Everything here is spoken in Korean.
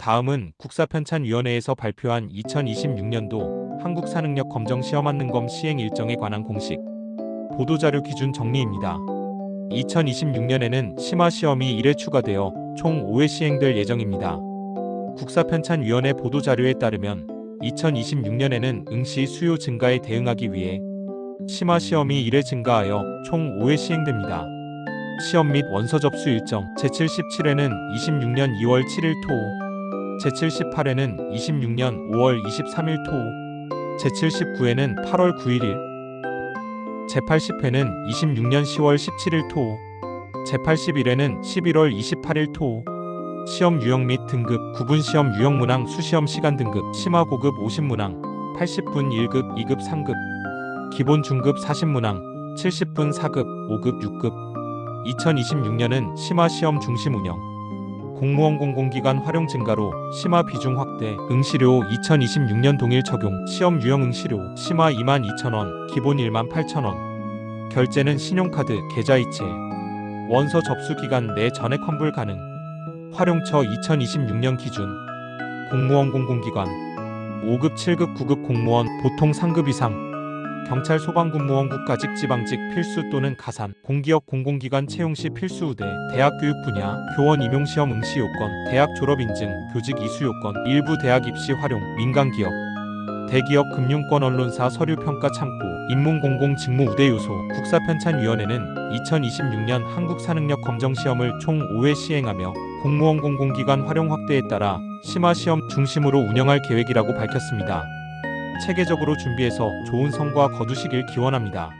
다음은 국사편찬위원회에서 발표한 2026년도 한국산능력 검정 시험 안능검 시행 일정에 관한 공식 보도자료 기준 정리입니다. 2026년에는 심화 시험이 1회 추가되어 총 5회 시행될 예정입니다. 국사편찬위원회 보도자료에 따르면 2026년에는 응시 수요 증가에 대응하기 위해 심화 시험이 1회 증가하여 총 5회 시행됩니다. 시험 및 원서 접수 일정 제77회는 26년 2월 7일 토 제78회는 26년 5월 23일 토 제79회는 8월 9일 제80회는 26년 10월 17일 토 제81회는 11월 28일 토 시험 유형 및 등급 구분 시험 유형 문항 수시험 시간 등급 심화 고급 50문항 80분 1급 2급 3급 기본 중급 40문항 70분 4급 5급 6급. 2026년은 심화 시험 중심 운영 공무원 공공기관 활용 증가로 심화 비중 확대 응시료 2026년 동일 적용 시험 유형 응시료 심화 22,000원 기본 18,000원. 결제는 신용카드 계좌이체. 원서 접수 기간 내 전액 환불 가능. 활용처 2026년 기준. 공무원 공공기관. 5급 7급 9급 공무원 보통 상급 이상 경찰 소방공무원 국가직 지방직 필수 또는 가산 공기업 공공기관 채용 시 필수 우대 대학 교육 분야 교원 임용 시험 응시 요건 대학 졸업 인증 교직 이수 요건 일부 대학 입시 활용 민간 기업 대기업 금융권 언론사 서류 평가 창구 인문 공공 직무 우대 요소 국사편찬위원회는 2026년 한국 산능력 검정 시험을 총 5회 시행하며 공무원 공공기관 활용 확대에 따라 심화 시험 중심으로 운영할 계획이라고 밝혔습니다. 체계적으로 준비해서 좋은 성과 거두시길 기원합니다.